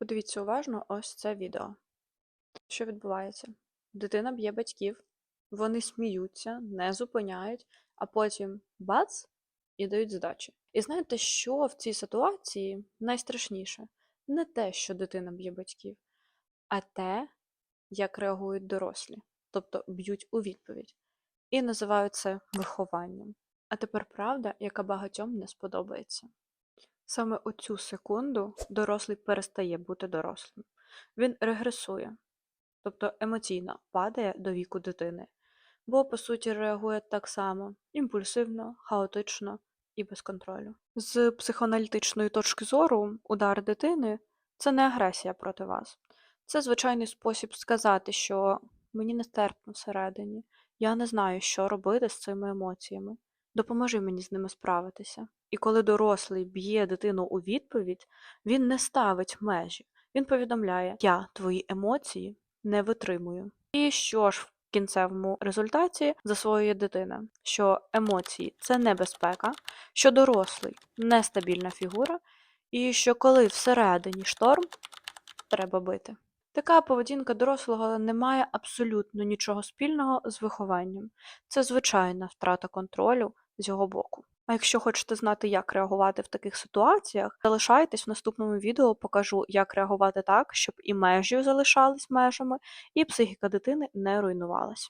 Подивіться уважно ось це відео. Що відбувається? Дитина б'є батьків, вони сміються, не зупиняють, а потім бац і дають здачі. І знаєте, що в цій ситуації найстрашніше? Не те, що дитина б'є батьків, а те, як реагують дорослі, тобто б'ють у відповідь. І називають це вихованням. А тепер правда, яка багатьом не сподобається. Саме у цю секунду дорослий перестає бути дорослим. Він регресує, тобто емоційно падає до віку дитини, бо по суті реагує так само імпульсивно, хаотично і без контролю. З психоаналітичної точки зору, удар дитини це не агресія проти вас. Це звичайний спосіб сказати, що мені нестерпно всередині, я не знаю, що робити з цими емоціями. Допоможи мені з ними справитися. І коли дорослий б'є дитину у відповідь, він не ставить межі. Він повідомляє: Я твої емоції не витримую. І що ж в кінцевому результаті засвоює дитина? Що емоції це небезпека, що дорослий нестабільна фігура, і що коли всередині шторм, треба бити. Така поведінка дорослого не має абсолютно нічого спільного з вихованням. Це звичайна втрата контролю з його боку. А якщо хочете знати, як реагувати в таких ситуаціях, залишайтесь в наступному відео, покажу, як реагувати так, щоб і межі залишались межами, і психіка дитини не руйнувалась.